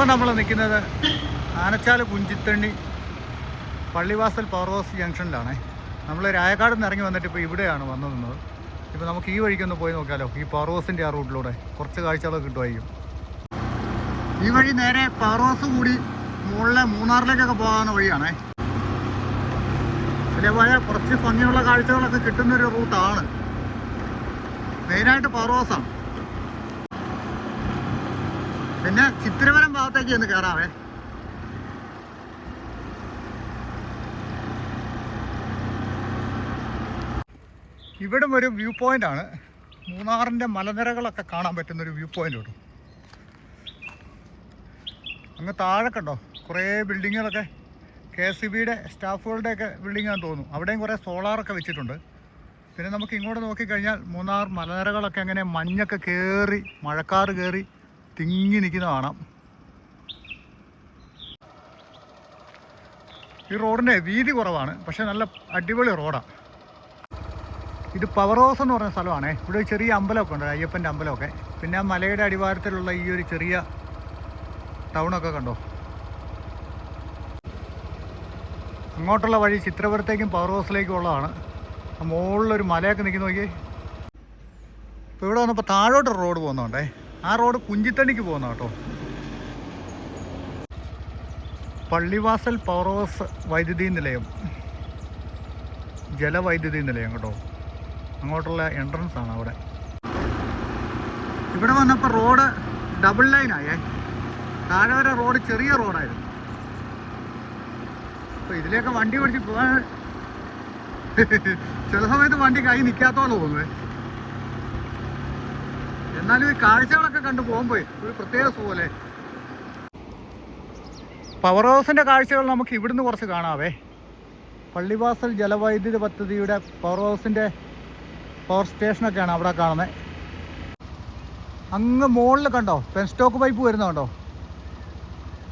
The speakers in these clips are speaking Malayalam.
ഇപ്പം നമ്മൾ നിൽക്കുന്നത് ആനച്ചാൽ കുഞ്ചിത്തണ്ണി പള്ളിവാസൽ പവർ ഹൗസ് ജംഗ്ഷനിലാണേ. നമ്മൾ രായക്കാട് നിന്ന് ഇറങ്ങി വന്നിട്ട് ഇപ്പോൾ ഇവിടെയാണ് വന്നു നിന്നത്. ഇപ്പോൾ നമുക്ക് ഈ വഴിക്കൊന്ന് പോയി നോക്കാമല്ലോ ഈ പവർ ഹൗസിന്റെ ആ റൂട്ടിലൂടെ കുറച്ച് കാഴ്ചകളൊക്കെ കിട്ടുമായിരിക്കും. ഈ വഴി നേരെ പവർ ഹൗസ് കൂടി മുകളിലെ മൂന്നാറിലേക്കൊക്കെ പോകാവുന്ന വഴിയാണേ. അതേപോലെ കുറച്ച് ഭംഗിയുള്ള കാഴ്ചകളൊക്കെ കിട്ടുന്നൊരു റൂട്ടാണ്. മെയിനായിട്ട് പവർ ഹൗസാണ് പിന്നെ ചിത്രവരം ഭാഗത്തേക്ക് ഒന്ന് കയറാവേ ഇവിടം ഒരു വ്യൂ പോയിന്റ് ആണ്. മൂന്നാറിന്റെ മലനിരകളൊക്കെ കാണാൻ പറ്റുന്ന ഒരു വ്യൂ പോയിന്റ് ഉണ്ട് അങ്ങ് താഴെ കണ്ടോ? കുറേ ബിൽഡിങ്ങുകളൊക്കെ കെ എസ് സി ബിയുടെ സ്റ്റാഫുകളുടെയൊക്കെ ബിൽഡിങ്ങാന്ന് തോന്നുന്നു. അവിടെയും കുറേ സോളാറൊക്കെ വെച്ചിട്ടുണ്ട്. പിന്നെ നമുക്ക് ഇങ്ങോട്ട് നോക്കിക്കഴിഞ്ഞാൽ മൂന്നാർ മലനിരകളൊക്കെ അങ്ങനെ മഞ്ഞൊക്കെ കയറി മഴക്കാറ് കയറി തിങ്ങി നിൽക്കുന്ന കാണാം. ഈ റോഡിന്റെ വീതി കുറവാണ് പക്ഷെ നല്ല അടിപൊളി റോഡാണ് ഇത് പവർ ഹൗസ് എന്ന് പറഞ്ഞ സ്ഥലമാണേ. ഇവിടെ ഒരു ചെറിയ അമ്പലമൊക്കെ ഉണ്ട് അയ്യപ്പന്റെ അമ്പലമൊക്കെ. പിന്നെ ആ മലയുടെ അടിവാരത്തിലുള്ള ഈ ഒരു ചെറിയ ടൗണൊക്കെ കണ്ടോ? അങ്ങോട്ടുള്ള വഴി ചിത്രപുരത്തേക്കും പവർ ഹൗസിലേക്കും ഉള്ളതാണ്. ആ മുകളിലൊരു മലയൊക്കെ നിൽക്കുന്ന നോക്കി ഇപ്പോൾ ഇവിടെ വന്നപ്പോൾ താഴോട്ട് റോഡ് പോകുന്നുണ്ടേ. ആ റോഡ് പുഞ്ചിത്തണിക്ക് പോകുന്ന കേട്ടോ. പള്ളിവാസൽ പവർ ഹൗസ് വൈദ്യുതി നിലയം. ജലവൈദ്യുതി നിലയം കേട്ടോ. അങ്ങോട്ടുള്ള എൻട്രൻസ് ആണ് അവിടെ. ഇവിടെ വന്നപ്പോൾ റോഡ് ഡബിൾ ലൈൻ ആയേ. താഴെ വരെ റോഡ് ചെറിയ റോഡായിരുന്നു. അപ്പോൾ ഇതിലേക്ക് വണ്ടി ഓടിച്ച് പോകാൻ ചില സമയത്ത് വണ്ടി കൈ നിൽക്കാത്തോളം തോന്നുന്നത് എന്നാലും ഈ കാഴ്ചകളൊക്കെ കണ്ടു പോകുമ്പോൾ ഒരു പ്രത്യേക സുഖമല്ലേ? പവർ ഹൗസിന്റെ കാഴ്ചകൾ നമുക്ക് ഇവിടുന്ന് കുറച്ച് കാണാവേ. പള്ളിവാസൽ ജലവൈദ്യുതി പദ്ധതിയുടെ പവർ ഹൗസിന്റെ പവർ സ്റ്റേഷനൊക്കെയാണ് അവിടെ കാണുന്നത് അങ്ങ് മുകളിൽ കണ്ടോ? പെൻസ്റ്റോക്ക് പൈപ്പ് വരുന്ന കണ്ടോ?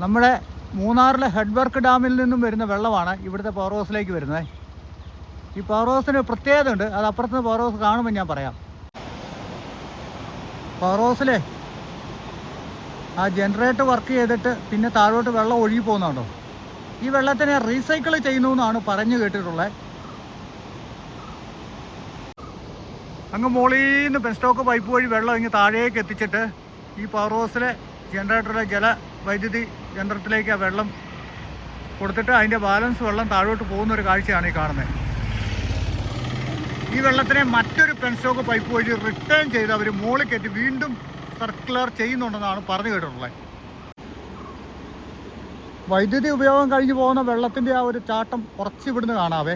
നമ്മുടെ മൂന്നാറിലെ ഹെഡ് വർക്ക് ഡാമിൽ നിന്നും വരുന്ന വെള്ളമാണ് ഇവിടുത്തെ പവർ ഹൗസിലേക്ക് വരുന്നത്. ഈ പവർ ഹൗസിന് പ്രത്യേകത ഉണ്ട് അത് അപ്പുറത്ത് പവർ ഹൗസ് കാണുമ്പോൾ ഞാൻ പറയാം. പവർ ആ ജനറേറ്റർ വർക്ക് ചെയ്തിട്ട് പിന്നെ താഴോട്ട് വെള്ളം ഒഴുകി പോകുന്നുണ്ടോ ഈ വെള്ളത്തിനെ റീസൈക്കിൾ ചെയ്യുന്നു എന്നാണ് പറഞ്ഞു കേട്ടിട്ടുള്ളത് അങ്ങ് മുകളിൽ പെൻസ്റ്റോക്ക് പൈപ്പ് വഴി വെള്ളം ഇങ്ങ് താഴേക്ക് എത്തിച്ചിട്ട് ഈ പവർ ഹൗസിലെ ജനറേറ്ററിലെ ജല വൈദ്യുതി യന്ത്രത്തിലേക്ക് ആ വെള്ളം കൊടുത്തിട്ട് അതിന്റെ ബാലൻസ് വെള്ളം താഴോട്ട് പോകുന്ന ഒരു കാഴ്ചയാണ് ഈ കാണുന്നത്. ഈ വെള്ളത്തിനെ മറ്റൊരു പെൻസ്റ്റോക്ക് പൈപ്പ് വഴി റിട്ടേൺ ചെയ്ത് അവർ മുകളിൽ കയറ്റി വീണ്ടും സർക്കുലർ ചെയ്യുന്നുണ്ടെന്നാണ് പറഞ്ഞു കേട്ടിട്ടുള്ളത്. വൈദ്യുതി ഉപയോഗം കഴിഞ്ഞു പോകുന്ന വെള്ളത്തിന്റെ ആ ഒരു ചാട്ടം കുറച്ച് ഇവിടുന്ന് കാണാവേ.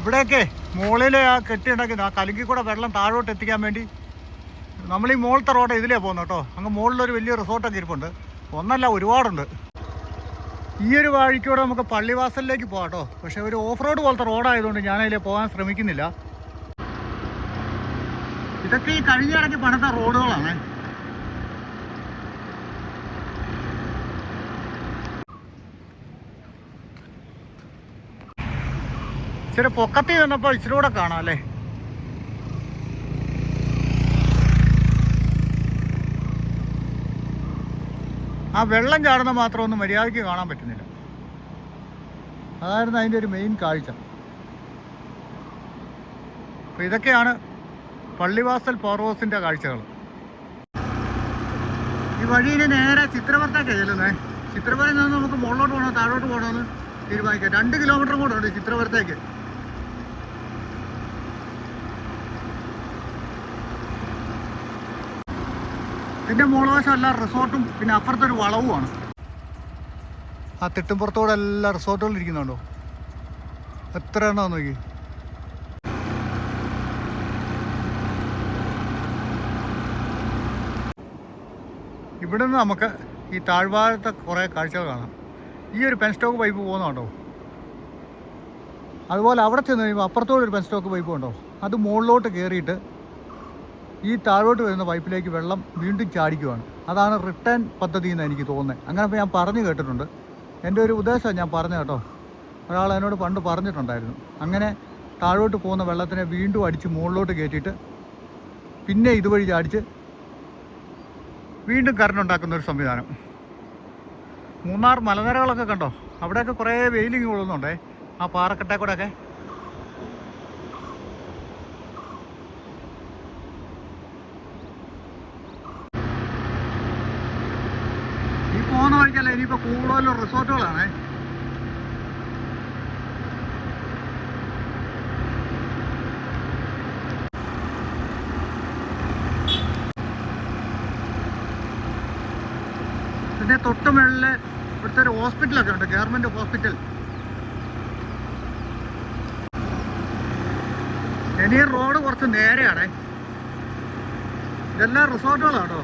ഇവിടെയൊക്കെ മുകളിലെ ആ കെട്ടിയുണ്ടാക്കി ആ കലുങ്കി കൂടെ വെള്ളം താഴോട്ട് എത്തിക്കാൻ വേണ്ടി നമ്മൾ ഈ മുകളിലത്തെ റോഡ് ഇതിലേ പോകുന്നു കേട്ടോ. അങ്ങ് മുകളിലൊരു വലിയ റിസോർട്ടൊക്കെ ഇരിപ്പുണ്ട്. ഒന്നല്ല ഒരുപാടുണ്ട്. ഈ ഒരു വഴിക്കൂടെ നമുക്ക് പള്ളിവാസലിലേക്ക് പോകാം കേട്ടോ. പക്ഷെ ഒരു ഓഫ് റോഡ് പോലത്തെ റോഡായതുകൊണ്ട് ഞാനതിൽ പോകാൻ ശ്രമിക്കുന്നില്ല. ഇതൊക്കെ ഈ കഴിഞ്ഞ ഇടയ്ക്ക് പണിത റോഡുകളാണ്. ഇച്ചിരി പൊക്കത്തിൽ നിന്നപ്പോൾ ഇച്ചിരി കൂടെ കാണാം അല്ലേ? ആ വെള്ളം ചാടുന്ന മാത്രം ഒന്നും മര്യാദയ്ക്ക് കാണാൻ പറ്റുന്നില്ല. അതായിരുന്നു അതിന്റെ ഒരു മെയിൻ കാഴ്ച. അപ്പം ഇതൊക്കെയാണ് പള്ളിവാസൽ പവർ കാഴ്ചകൾ. ഈ വഴിയിൽ നേരെ ചിത്രപുരത്തേക്കാണ് ചെല്ലുന്നത് ചിത്രപുരയിൽ നിന്ന് നമുക്ക് മുകളിലോട്ട് പോകണോ താഴോട്ട് പോകണമെന്ന് തീരുമാനിക്കാം. രണ്ട് കിലോമീറ്റർ കൂടെ ഉണ്ട് ചിത്രപുരത്തേക്ക് ഇതിന്റെ മുകളവശം എല്ലാ റിസോർട്ടും പിന്നെ അപ്പുറത്തൊരു വളവുമാണ്. ആ തിട്ടുംപുറത്തോടെ എല്ലാ റിസോർട്ടുകളും ഇരിക്കുന്നുണ്ടോ? എത്ര എണ്ണ നോക്കി? ഇവിടെ നിന്ന് നമുക്ക് ഈ താഴ്വാരത്തെ കുറേ കാഴ്ചകൾ കാണാം. ഈ ഒരു പെൻസ്റ്റോക്ക് പൈപ്പ് പോകുന്നുണ്ടോ അതുപോലെ അവിടെ ചെന്ന് കഴിയുമ്പോൾ അപ്പുറത്തോടെ ഒരു പെൻ സ്റ്റോക്ക് പൈപ്പ് ഉണ്ടോ? അത് മുകളിലോട്ട് കയറിയിട്ട് ഈ താഴോട്ട് വരുന്ന പൈപ്പിലേക്ക് വെള്ളം വീണ്ടും ചാടിക്കുവാണ്. അതാണ് റിട്ടേൺ പദ്ധതി എന്ന് എനിക്ക് തോന്നുന്നത്. അങ്ങനെ ഞാൻ പറഞ്ഞു കേട്ടിട്ടുണ്ട്. എന്റെ ഒരു ഉദ്ദേശം ഞാൻ പറഞ്ഞു കേട്ടോ. ഒരാൾ എന്നോട് പണ്ട് പറഞ്ഞിട്ടുണ്ടായിരുന്നു. അങ്ങനെ താഴോട്ട് പോകുന്ന വെള്ളത്തിനെ വീണ്ടും അടിച്ച് മുകളിലോട്ട് കയറ്റിയിട്ട് പിന്നെ ഇതുവഴി ചാടിച്ച് വീണ്ടും കറണ്ട് ഉണ്ടാക്കുന്ന ഒരു സംവിധാനം. മൂന്നാർ മലനിരകളൊക്കെ കണ്ടോ? അവിടെയൊക്കെ കുറേ വെയിലിങ് കൊള്ളുന്നുണ്ടേ. ആ പാറക്കെട്ടെ കൂടെ ഒക്കെ ഈ പോകുന്ന വഴിക്കല്ല ഇനിയിപ്പോൾ കൂടുതലും റിസോർട്ടുകളാണേ പിന്നെ തൊട്ട് മുകളിൽ ഇവിടുത്തെ ഒരു ഹോസ്പിറ്റലൊക്കെ ഉണ്ട് ഗവൺമെന്റ് ഹോസ്പിറ്റൽ ഇനി റോഡ് കുറച്ച് നേരെയാണ്. ഇതെല്ലാം റിസോർട്ടുകളാണോ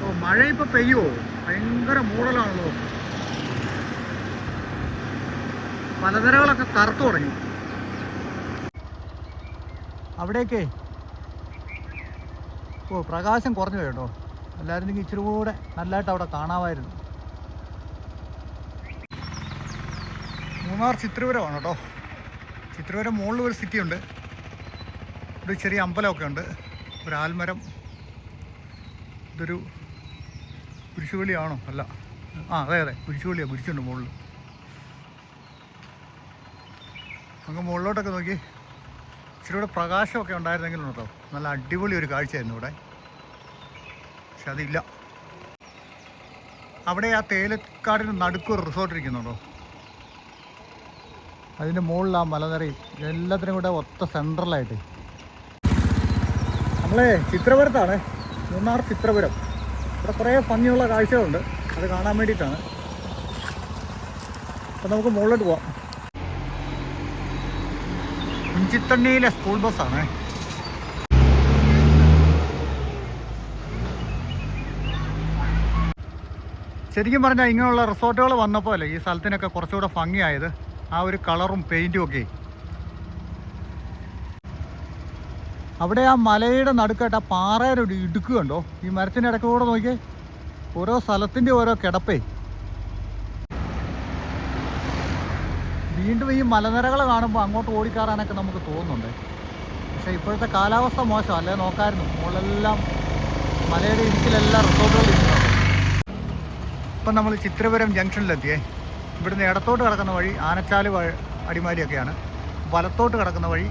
ഓ മഴ ഇപ്പൊ പെയ്യുമോ ഭയങ്കര മൂടലാണല്ലോ പലതരകളൊക്കെ കറുത്തു തുടങ്ങി. അവിടേക്കേ. ഓ പ്രകാശം കുറഞ്ഞു കേട്ടോ. അല്ലായിരുന്നെങ്കിൽ ഇച്ചിരി കൂടെ നല്ലതായിട്ട് അവിടെ കാണാമായിരുന്നു. മൂന്നാർ ചിത്രപുരമാണ് കേട്ടോ. ചിത്രപുരം മുകളിൽ ഒരു സിറ്റി ഉണ്ട് ഒരു ചെറിയ അമ്പലമൊക്കെ ഉണ്ട്. ഒരു ആൽമരം. ഇതൊരു കുരിശുപള്ളിയാണോ അല്ല. ആ അതെ അതെ. കുരിശുപള്ളിയാണ് കുരിശുണ്ട് മുകളിൽ അങ്ങ് മുകളിലോട്ടൊക്കെ നോക്കി. ഇച്ചിരി കൂടെ പ്രകാശമൊക്കെ ഉണ്ടായിരുന്നെങ്കിലും കേട്ടോ നല്ല അടിപൊളി ഒരു കാഴ്ചയായിരുന്നു ഇവിടെ. പക്ഷെ അതില്ല. അവിടെ ആ തേയിലക്കാടിന് നടുക്കൊരു റിസോർട്ട് ഇരിക്കുന്നുണ്ടോ? അതിന്റെ മുകളിൽ ആ മലനിരയും എല്ലാത്തിനും കൂടെ ഒത്ത സെൻട്രലായിട്ട് നമ്മളെ ചിത്രപുരത്താണ്. മൂന്നാർ ചിത്രപുരം. ഇവിടെ കുറേ ഭംഗിയുള്ള കാഴ്ചകളുണ്ട്. അത് കാണാൻ വേണ്ടിയിട്ടാണ്. അപ്പം നമുക്ക് മുകളിലോട്ട് പോവാം. കുഞ്ചിത്തണ്ണിയിലെ സ്കൂൾ ബസ്സാണ്. ശരിക്കും പറഞ്ഞാൽ ഇങ്ങനെയുള്ള റിസോർട്ടുകൾ വന്നപ്പോൾ ഈ സ്ഥലത്തിനൊക്കെ കുറച്ചുകൂടെ ഭംഗിയായത്. ആ ഒരു കളറും പെയിന്റും ഒക്കെ. അവിടെ ആ മലയുടെ നടുക്കായിട്ട് ആ പാറയുടെ ഒരു ഇടുക്ക് കണ്ടോ? ഈ മരത്തിന്റെ ഇടയ്ക്ക് കൂടെ നോക്കിയേ. ഓരോ സ്ഥലത്തിന്റെ ഓരോ കിടപ്പേ. വീണ്ടും ഈ മലനിരകൾ കാണുമ്പോൾ അങ്ങോട്ട് ഓടിക്കാറാനൊക്കെ നമുക്ക് തോന്നുന്നുണ്ട്. പക്ഷേ ഇപ്പോഴത്തെ കാലാവസ്ഥ മോശം. അല്ലേ? നോക്കായിരുന്നു. മുകളിലെല്ലാം മലയുടെ ഇടുക്കിലെല്ലാം റിസോർട്ടുകൾ ഇരിക്കുന്നുണ്ട് ഇപ്പം നമ്മൾ ചിത്രപുരം ജംഗ്ഷനിലെത്തിയേ. ഇവിടുന്ന് ഇടത്തോട്ട് കിടക്കുന്ന വഴി ആനച്ചാൽ അടിമാലിയൊക്കെയാണ്. വലത്തോട്ട് കിടക്കുന്ന വഴി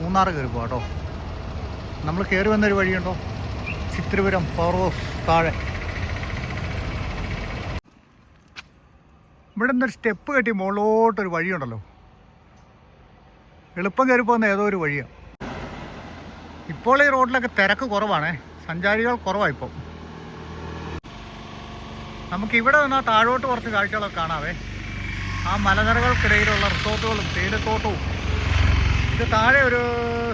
മൂന്നാർ കയറി പോകാം കേട്ടോ. നമ്മൾ കയറി വന്നൊരു വഴിയുണ്ടോ? ചിത്രപുരം പവർ ഹൗസ് താഴെ. ഇവിടെ നിന്നൊരു സ്റ്റെപ്പ് കെട്ടി മുകളിലോട്ടൊരു വഴിയുണ്ടല്ലോ. എളുപ്പം കയറി പോകുന്ന ഏതോ ഒരു വഴിയാണ് ഇപ്പോൾ ഈ റോഡിലൊക്കെ തിരക്ക് കുറവാണേ. സഞ്ചാരികൾ കുറവാണ് നമുക്ക് ഇവിടെ നിന്നാൽ താഴോട്ട് കുറച്ച് കാഴ്ചകളൊക്കെ കാണാവേ. ആ മലനിരകൾക്കിടയിലുള്ള റിസോർട്ടുകളും തേയിലത്തോട്ടവും ഇത് താഴെ ഒരു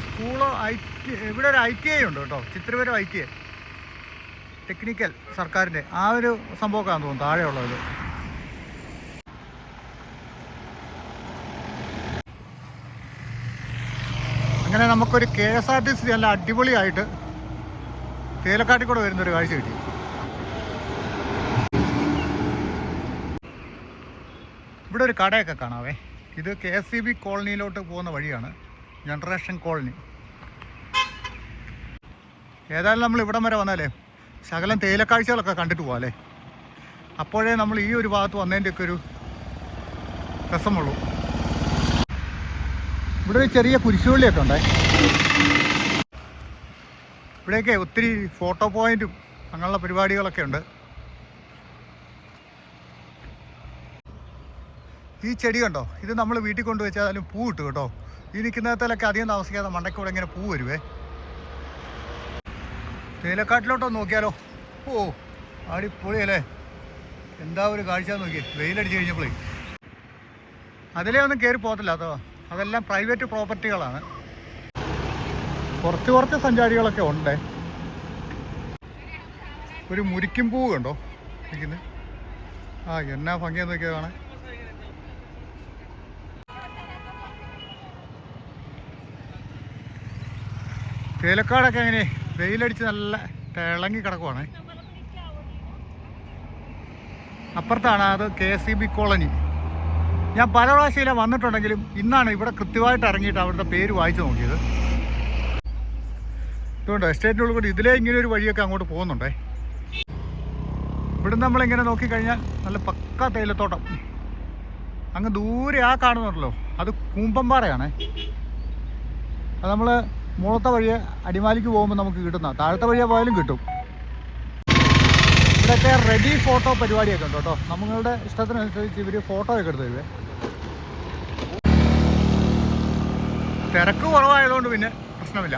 സ്കൂളോ ഐ ടി ഇവിടെ ഒരു ഐ ടി ഐ ഉണ്ട് കേട്ടോ. Chithirapuram I T I. Technical സർക്കാരിന്റെ. ആ ഒരു സംഭവമൊക്കെ തോന്നുന്നു താഴെയുള്ളത്. അങ്ങനെ നമുക്കൊരു K S R T C നല്ല അടിപൊളിയായിട്ട് തേലക്കാട്ടിൽ കൂടെ വരുന്നൊരു കാഴ്ച കിട്ടി. ഇവിടെ ഒരു കടയൊക്കെ കാണാവേ. ഇത് കെ എസ് സി ബി കോളനിയിലോട്ട് പോകുന്ന വഴിയാണ്. Generation colony. ഏതായാലും നമ്മൾ ഇവിടം വരെ വന്നാലേ ശകലം തേയിലക്കാഴ്ചകളൊക്കെ കണ്ടിട്ട് പോകാല്ലേ അപ്പോഴേ നമ്മൾ ഈ ഒരു ഭാഗത്ത് വന്നതിന്റെയൊക്കെ ഒരു രസമുള്ളൂ. ഇവിടെ ഒരു ചെറിയ കുരിശുപള്ളിയൊക്കെ ഉണ്ടേ. ഇവിടെയൊക്കെ ഒത്തിരി ഫോട്ടോ പോയിന്റും അങ്ങനെയുള്ള പരിപാടികളൊക്കെ ഉണ്ട്. ഈ ചെടി കണ്ടോ? ഇത് നമ്മൾ വീട്ടിൽ കൊണ്ടുവച്ചാലും പൂ കിട്ടും കേട്ടോ. ഈ നിൽക്കുന്നതിലൊക്കെ അധികം താമസിക്കാതെ മണ്ടക്കൂടെ ഇങ്ങനെ പൂ വരുവേ. തേയിലക്കാട്ടിലോട്ടൊന്ന് നോക്കിയാലോ? ഓ അടിപൊളിയല്ലേ? എന്താ ഒരു കാഴ്ച നോക്കി വെയിലടിച്ച് കഴിഞ്ഞപ്പോഴേ അതിലേ ഒന്നും കയറി പോകത്തില്ല അതോ അതെല്ലാം പ്രൈവറ്റ് പ്രോപ്പർട്ടികളാണ്. കുറച്ച് കുറച്ച് സഞ്ചാരികളൊക്കെ ഉണ്ട്. ഒരു മുരിക്കും പൂവ് കണ്ടോ? ആ എന്നാ ഭംഗിയാന്ന് നോക്കിയാൽ കാണാൻ. തേലക്കാടൊക്കെ എങ്ങനെ? വെയിലടിച്ച് നല്ല തിളങ്ങി കിടക്കുവാണ്. അപ്പുറത്താണ് അത് കെ സി ബി കോളനി. ഞാൻ പല പ്രാവശ്യം വന്നിട്ടുണ്ടെങ്കിലും ഇന്നാണ് ഇവിടെ കൃത്യമായിട്ട് ഇറങ്ങിയിട്ട് അവരുടെ പേര് വായിച്ചു നോക്കിയത്. ഇതുകൊണ്ട് എസ്റ്റേറ്റിനുള്ളിൽ കൂടി ഇതിലേ ഇങ്ങനെ ഒരു വഴിയൊക്കെ അങ്ങോട്ട് പോകുന്നുണ്ടേ. ഇവിടുന്ന് നമ്മളിങ്ങനെ നോക്കിക്കഴിഞ്ഞാൽ നല്ല പക്ക തേയിലത്തോട്ടം. അങ്ങ് ദൂരെ ആ കാണുന്നുണ്ടല്ലോ. അത് കൂമ്പമ്പാറയാണേ അത് നമ്മൾ മുളത്തെ വഴിയെ അടിമാലിക്ക് പോകുമ്പോൾ നമുക്ക് കിട്ടുന്ന താഴത്തെ വഴിയെ പോയാലും കിട്ടും. ഇവിടെയൊക്കെ റെഡി ഫോട്ടോ പരിപാടിയൊക്കെ ഉണ്ട് കേട്ടോ. നമ്മളുടെ ഇഷ്ടത്തിനനുസരിച്ച് ഇവർ ഫോട്ടോ ഒക്കെ എടുത്ത് തരുവേ. തിരക്ക് കുറവായതുകൊണ്ട് പിന്നെ പ്രശ്നമില്ല.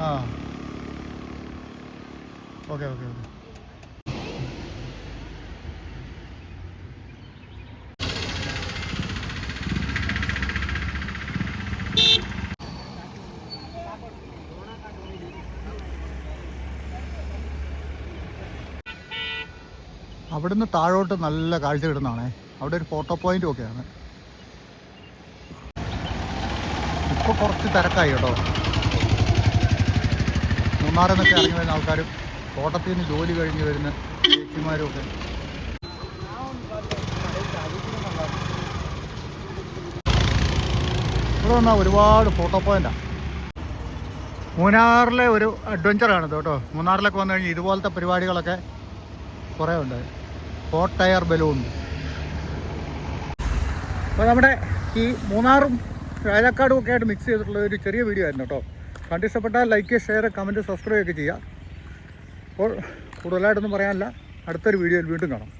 ആ. Okay okay okay. അവിടുന്ന് താഴോട്ട് നല്ല കാഴ്ച കിട്ടുന്നതാണേ. അവിടെ ഒരു ഫോട്ടോ പോയിന്റും ഒക്കെയാണ്. ഇപ്പൊ കുറച്ച് തിരക്കായി കേട്ടോ. മൂന്നാറിൽ നിന്നൊക്കെ ഇറങ്ങി വരുന്ന ആൾക്കാരും തോട്ടത്തിൽ നിന്ന് ജോലി കഴിഞ്ഞ് വരുന്ന ചേച്ചിമാരും ഒക്കെ ഇവിടെ വന്നാൽ ഒരുപാട് ഫോട്ടോ പോയിന്റാണ് മൂന്നാറിലെ ഒരു അഡ്വഞ്ചറാണ് കേട്ടോ. മൂന്നാറിലൊക്കെ വന്നു കഴിഞ്ഞാൽ ഇതുപോലത്തെ പരിപാടികളൊക്കെ കുറേ ഉണ്ട്. ഹോട്ട് ടയർ ബലൂൺ അപ്പോൾ നമ്മുടെ ഈ മൂന്നാറും രാജാക്കാടും ഒക്കെ ആയിട്ട് മിക്സ് ചെയ്തിട്ടുള്ള ഒരു ചെറിയ വീഡിയോ ആയിരുന്നു കേട്ടോ. കണ്ടിഷ്ടപ്പെട്ടാൽ ലൈക്ക് ഷെയർ കമന്റ് സബ്സ്ക്രൈബ് ഒക്കെ ചെയ്യുക. അപ്പോൾ കൂടുതലായിട്ടൊന്നും പറയാനില്ല. അടുത്തൊരു വീഡിയോയിൽ വീണ്ടും കാണാം.